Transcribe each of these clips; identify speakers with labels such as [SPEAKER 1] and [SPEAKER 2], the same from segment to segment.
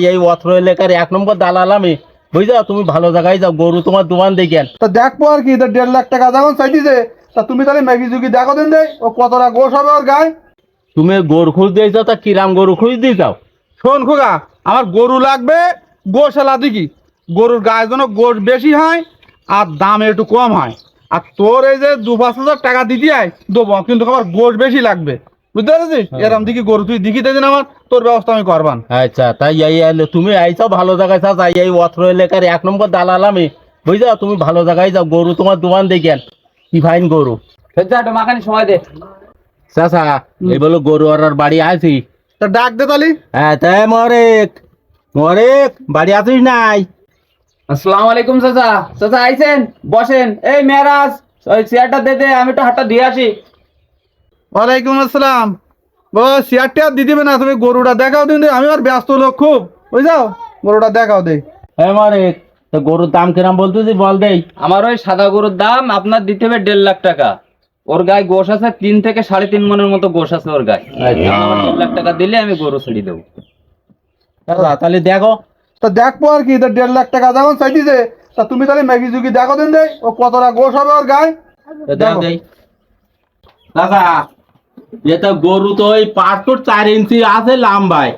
[SPEAKER 1] এই অত্র এলাকার এক নম্বর দালাল আমি। বুঝছ? তুমি ভালো জায়গায় যাও গরু তোমার দোকান দেখেন।
[SPEAKER 2] তা দেখব আর কি দেড় লাখ টাকা যখন চাইতেছে তা তুমি তাহলে ম্যাগি জুগি দেখো দিন দেয় ও কতটা গোস হবে ওর গায়ে?
[SPEAKER 1] তুমি গরু খুঁজ দিয়েছ তা কিরাম গরু খুঁজ দিয়ে যাও
[SPEAKER 2] শোন খোকা আমার গরু লাগবে গোশালা দিকি। গরুর গায়ে যেন গোশ বেশি হয় আর দাম একটু কম হয়। আর তোর এই যে দু পাঁচ হাজার টাকা দিতে হয় দেবো কিন্তু আমার গোশ বেশি লাগবে। বুঝতে পারছিস? এরম দিকে গরু তুই দিকি দিন আমার তোর ব্যবস্থা আমি করবান।
[SPEAKER 1] আচ্ছা তাই তুমি আইছো ভালো জায়গায় চাও তাই এই অত্র এলাকার এক নম্বর দালাল আমি। বুঝছ? তুমি ভালো জায়গায় যাও গরু তোমার দোকান দেখেন কি ফাইন গরু।
[SPEAKER 3] একটু মাখানি সময় দে।
[SPEAKER 1] চাচা এই বলো গরু আর বাড়ি আছি।
[SPEAKER 2] তা ডাক দে তালি।
[SPEAKER 1] হ্যাঁ তাই মরেক মরেক বাড়ি আছিস নাই?
[SPEAKER 3] আসসালামু আলাইকুম চাচা। চাচা আইছেন? বসেন। এই মেরাজ ওই চেয়ারটা দে দে আমি একটু হাতটা দিয়ে আসি।
[SPEAKER 2] ওয়ালাইকুম আসসালাম। ও চেয়ারটা আর দিয়ে দিবে না তুমি গরুটা দেখাও দিন আমি আর ব্যস্ত লোক খুব। বুঝাও গরুটা দেখাও দে।
[SPEAKER 1] হ্যাঁ মরেক তো গরুর দাম কিরাম বলতেছি বল দেই।
[SPEAKER 3] আমার ওই সাদা গরুর দাম আপনার দিতে হবে দেড় লাখ টাকা। ওর গায়ে গোশ আছে তিন থেকে সাড়ে তিন মনের মতো গোশ আছে ওর গায়ে।
[SPEAKER 1] আচ্ছা।
[SPEAKER 3] আমার দেড় লাখ টাকা দিলে আমি গরু ছেড়ে দেবো।
[SPEAKER 1] চাচা, তাহলে দেখো।
[SPEAKER 2] তা দেখব আর কি তা দেড় লাখ টাকা যখন চাইতেছে তা তুমি তাহলে ম্যাগি জুগি দেখো দিন দেয় ও কতটা গোশ হবে ওর গায়ে।
[SPEAKER 1] দাও দেই। দাদা এটা গরু তো ওই পাঁচ ফুট চার ইঞ্চি আছে লাম্বায়।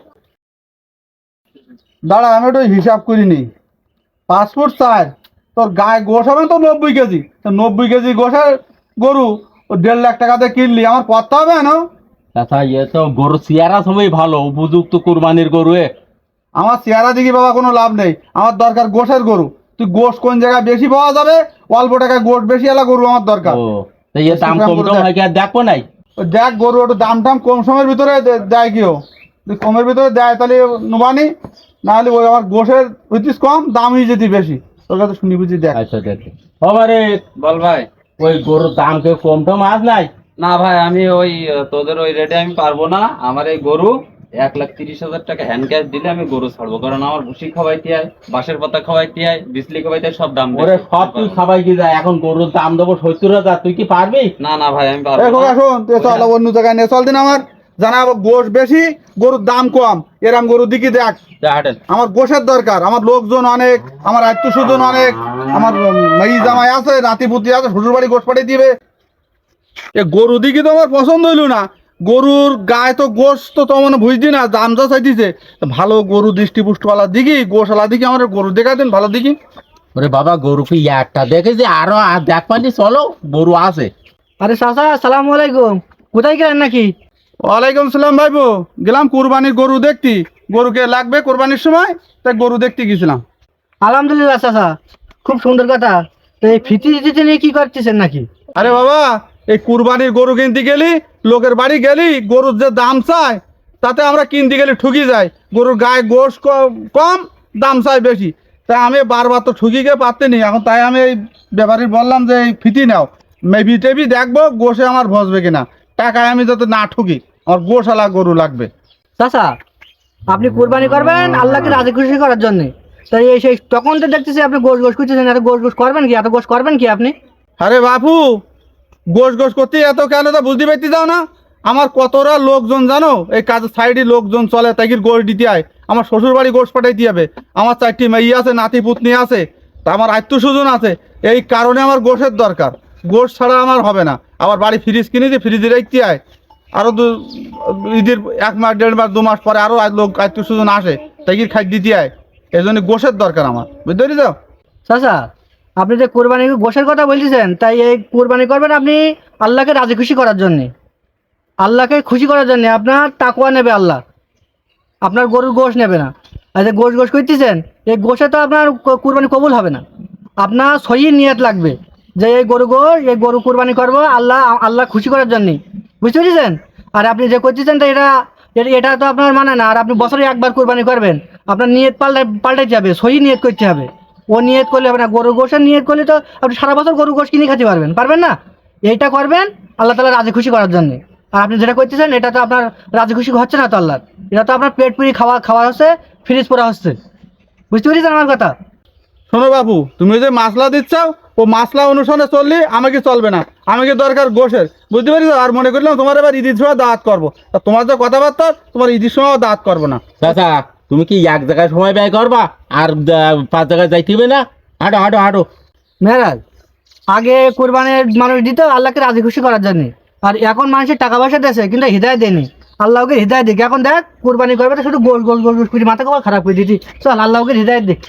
[SPEAKER 2] দাঁড়া আমি একটু হিসাব করিনি। পাঁচ ফুট চার তোর গায়ে গোস হবে তো নব্বই কেজি? তো নব্বই কেজি গোসের গরু দেড় লাখ টাকাতে কিনলি আমার পড়তে হবে না?
[SPEAKER 1] চাচা ইয়ে তো গরু চেয়ারা সবই ভালো উপযুক্ত কুরবানির গরু
[SPEAKER 2] আমার চেহারা দিকে বাবা কোনো লাভ নেই। আমার দরকার গোসের গরু। তুই গোস কোন জায়গায় বেশি পাওয়া যাবে? অল্প টাকায় গোস বেশি এলা গরু আমার দরকার।
[SPEAKER 1] দাম কম টম হয় কি আর দেখব নাই?
[SPEAKER 2] দেখ গরু একটু দাম টাম কম সময়ের ভিতরে দে- দেয় কেউ যদি কমের ভিতরে দেয় তাহলে নোবানি নাহলে ওই আমার গোসের হইতিস কম দাম হয়ে যেতি বেশি। তোর কাছে শুনি বুঝি দেখ।
[SPEAKER 1] আচ্ছা দেখ। আমারে
[SPEAKER 3] বল ভাই।
[SPEAKER 1] ওই গরুর দাম কেউ কম টম আজ নাই?
[SPEAKER 3] না ভাই আমি ওই তোদের ওই রেটে আমি পারব না। আমার এই গরু এক লাখ তিরিশ হাজার টাকা হ্যান্ড ক্যাশ দিলে আমি গরু ছাড়বো। কারণ আমার ভুসি খাওয়াইতে হয় বাঁশের পাতা খাওয়াইতে হয় বিজলি খাওয়াইতে হয় সব দাম
[SPEAKER 1] ওরে সব তুই খাবাই কি যায় এখন গরুর দাম দেবো সত্তর হাজার তুই কি পারবি?
[SPEAKER 3] না না ভাই আমি পারব
[SPEAKER 2] খোকা
[SPEAKER 3] না।
[SPEAKER 2] শোন তুই চল অন্য জায়গায় নিয়ে চল দিন আমার। জানা গোস বেশি গরুর দাম কম। এরম গরু দিকে দেখ। আমার গোসের দরকার আমার লোকজন অনেক আমার আত্মীয় স্বজন অনেক আমার মেয়ে জামাই আছে নাতি পুতি আছে শ্বশুর বাড়ি গোস পাঠিয়ে দিবে। এ গরু দিকে তো আমার পছন্দ হইল না। গরুর গায়ে তো গোস তো তেমন বুঝদি না দাম যা চাইতেছে। তো ভালো গরু দৃষ্টি পুষ্টওয়ালা দিকে গোশালা দিকে আমার গরু দেখা দিন ভালো দিকে
[SPEAKER 1] ওরে বাবা গরু কি একটা দেখেছি আরও আর দেখ পানি চলো গরু আছে।
[SPEAKER 4] আরে চাচা সালাম আলাইকুম। কোথায় গেলেন নাকি?
[SPEAKER 2] ওয়ালাইকুম সালাম ভাইবো গেলাম কোরবানির গরু দেখতি। গরুকে লাগবে কোরবানির সময় তাই গরু দেখতে গেছিলাম।
[SPEAKER 4] আলহামদুলিল্লাহ চাচা। খুব সুন্দর কথা। তো এই ফিতি দিতে নিয়ে কি করতেছেন নাকি?
[SPEAKER 2] আরে বাবা এই কুরবানির গরু কিনতে গেলি লোকের বাড়ি গেলি গরুর যে দাম চায় তাতে আমরা কিনতে গেলে ঠুকি যাই। গরুর গায়ে গোশ কম দাম চাই বেশি। তাই আমি বারবার তো ঠুকি গিয়ে পারতেনি এখন তাই আমি এই ব্যাপারীর বললাম যে এই ফিতি নাও। মেবি টেবি দেখব গোশে আমার ভসবে কিনা। টাকায় আমি যাতে না ঠুকি আমার গোশালা গরু লাগবে।
[SPEAKER 4] চাচা আপনি কোরবানি করবেন আল্লাহকে রাজি খুশি করার জন্য। তাই এই সেই তখন তো দেখতেছি আপনি গোশ গোশ করতেছেন এত গোশ গোশ করবেন কি? এত গোশ করবেন কি আপনি?
[SPEAKER 2] আরে বাপু গোশ গোশ করতে, এত কেন তা বুঝতে পারতে যাও না? আমার কতটা লোকজন জানো? এই কাজের সাইডে লোকজন চলে তাই গোশ দিতে হয় আমার শ্বশুর বাড়ি গোশ পাঠাইতে হবে। আমার চারটি মেয়ে আছে, নাতি পুতনি আছে, তা আমার আত্মীয় স্বজন আছে। এই কারণে আমার গোশের দরকার। গোশ ছাড়া আমার হবে না। আবার বাড়ি ফ্রিজ কিনে দিয়ে ফ্রিজে রাখতে হয় আরও দু ঈদের এক মাস, দেড় মাস, দু মাস পরে আরও লোক আত্মীয় স্বজন আসে তাই খাই দিতে হয় এই জন্য গোশের দরকার আমার। বুঝতে পেরেছ?
[SPEAKER 4] চাচা আপনি যে কোরবানি গোসের কথা বলতেছেন, তাই এই কোরবানি করবেন আপনি আল্লাহকে রাজি খুশি করার জন্যে। আল্লাহকে খুশি করার জন্যে আপনার তাকুয়া নেবে আল্লাহ। আপনার গরুর গোশ নেবে না। আর যে গোশ গোশ করতেছেন, এই গোশে তো আপনার কুরবানি কবুল হবে না। আপনার সহি নিয়ত লাগবে যে এই গরু গোশ, এই গরু কুরবানি করব আল্লাহ আল্লাহ খুশি করার জন্যে। বুঝতে পেরেছেন? আর আপনি যে করতেছেন, তো এটা- এটা তো আপনার মানে না। আর আপনি বছরে একবার কুরবানি করবেন। আপনার নিয়ত পাল্টাই পাল্টাইতে হবে, সহি নিয়ত করতে হবে। ও নিয়ত করলে হবে না গরু গোশের নিয়ত করলে তো আপনি সারা বছর গরু গোশ কিনে খেতে পারবেন পারবেন না? এইটা করবেন আল্লাহ তালা রাজি খুশি করার জন্য। আর আপনি যেটা করতেছেন এটা তো আপনার রাজি খুশি হচ্ছে না তো আল্লাহ এটা তো আপনার পেট পুরি খাওয়া খাওয়া হচ্ছে ফ্রিজ পড়া হচ্ছে। বুঝতে পেরেছেন আমার কথা?
[SPEAKER 2] শোনো বাবু তুমি যে মাসলা দিচ্ছ ও মাসলা অনুসরণে চললে আমাকে চলবে না। আমাকে দরকার গোশের। বুঝতে পারিস আর মনে করলাম তোমার এবার ঈদের সময় দাঁত করব। তা তোমার যে কথাবার্তা তোমার ঈদের সময় দাঁত করব না।
[SPEAKER 1] চাচা তুমি কি এক জায়গায় সময় ব্যয় করবা? আর পাঁচ জায়গায় যাইতে হবে না? হাঁটো হাঁটো হাঁটো।
[SPEAKER 4] মেহরাজ, আগে কোরবানের মানুষ দিত আল্লাহকে রাজি খুশি করার জন্য। আর এখন মানুষের টাকা পয়সা দিয়েছে, কিন্তু হৃদয় দেয়নি। আল্লাহকে হৃদয় দেখি এখন দেখ, কোরবানি করবে শুধু গোল গোল গোল গোল করে মাথা খারাপ করে দিতি চল, আল্লাহকে হৃদয় দিক।